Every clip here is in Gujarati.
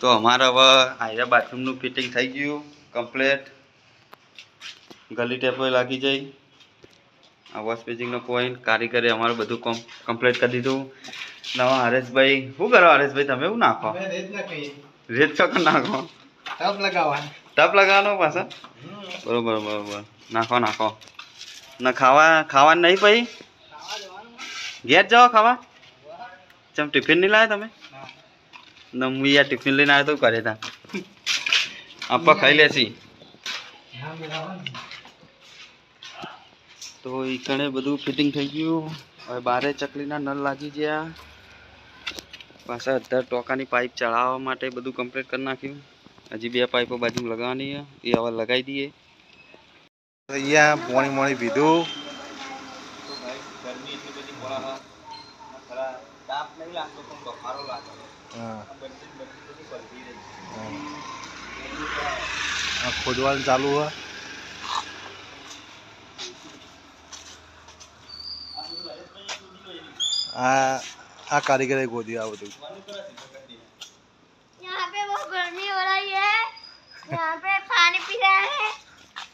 તો અમારે હવે આયરા બાથરૂમનું ફિટિંગ થઈ ગયું કમ્પ્લેટ. ગલી ટેપો લાગી જઈ. આ વોશ પેજિંગનો પોઈન્ટ કારીગરે અમારું બધું કોમ કમ્પ્લીટ કરી દીધું. નવા હરેશભાઈ શું કરો હરેશભાઈ તમે શું નાખો? રેત ચોકર નાખો. ટપ લગાવવા. ટપ લગાવવાનો પાછા? બરોબર બરોબર. નાખો નાખો. ના ખાવા ખાવાનું નહીં પછી ઘેર જાઓ ખાવા? ચમ ટિફિન નહીં લાવ્યા તમે? ને હું યાર ટિફિન લઈને આવ્યો તો કરે તા. આપવા ખાઈ લેશી તો ઈ કણે બધું ફિટિંગ થઈ ગયું. હવે બારે ચકલીના નળ લાગી ગયા. પાછા અધર ટોકાની પાઇપ ચડાવવા માટે બધું કમ્પ્લીટ કરી નાખ્યું. હજી બે પાઇપો બાજુ લગાવવાની એ હવે લગાવી દઈએ. અહીંયા પોણી મોણી પીધું તાપ નહીં લાગતો પણ બફારો લાગે હા બધી બધી બધી રહી આ ખોદવાનું ચાલુ હોય આ આ કારીગરે ગોદ્યું આ બધું यहाँ पे वो गर्मी हो रही है यहाँ पे पानी पी रहे हैं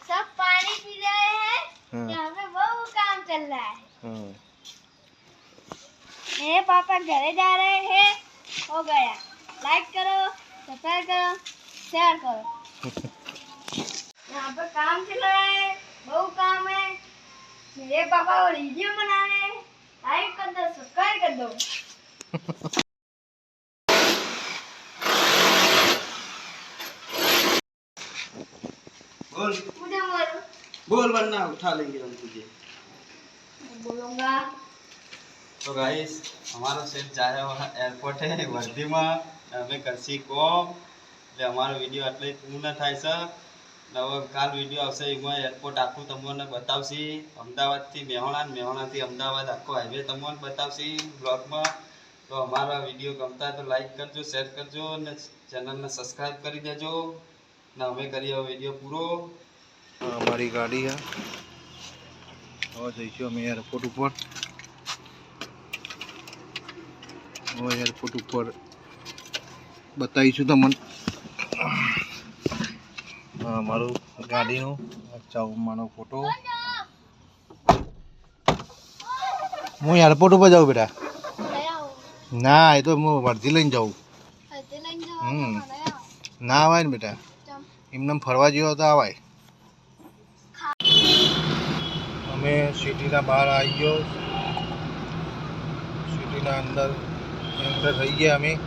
सब पानी पी रहे हैं हम्म। यहाँ पे बहुत काम चल रहा है હમ मेरे पापा घरे जा रहे हैं। हो गया। लाइक करो सब्सक्राइब करो शेयर करो। यहाँ पे काम चल रहा है बहुत काम है। मेरे पापा वो वीडियो बना रहे हैं। लाइक कर दो सब्सक्राइब कर दो। बोल। बोल। वरना उठा लेंगे हम तुझे। बोलूँगा तो गाइस हमारा सेट जाए हुआ એરપોર્ટ હે વર્ધીમાં અમે કરશી કોમ એટલે અમારો વિડીયો એટલે પૂર્ણ થાય છે ને હવે કાલ વિડીયો આવશે એમાં એરપોર્ટ આખું તમને બતાવશી અમદાવાદથી મેહોણા ને મેહોણાથી અમદાવાદ આખો હાઈવે તમને બતાવશી બ્લોગમાં તો અમારા વિડીયો ગમતા હોય તો લાઈક કરજો શેર કરજો ને ચેનલને સબસ્ક્રાઈબ કરી દેજો ને અમે કરીએ હવે વિડીયો પૂરો આ અમારી ગાડી છે હવે જઈશું અમે એરપોર્ટ ઉપર હવે એરપોર્ટ ઉપર બતાવીશું તમને. મારું ગાડીનો ચાવમાનો ફોટો હું એરપોર્ટ ઉપર જાઉં બેટા. ના એ તો હું વર્ધી લઈને જાઉં. હમ. ના આવાય ને બેટા. એમને ફરવા જેવો તો આવાય. અમે સિટીના બહાર આવી ગયો. સિટીના અંદર થઈ ગયા અમે.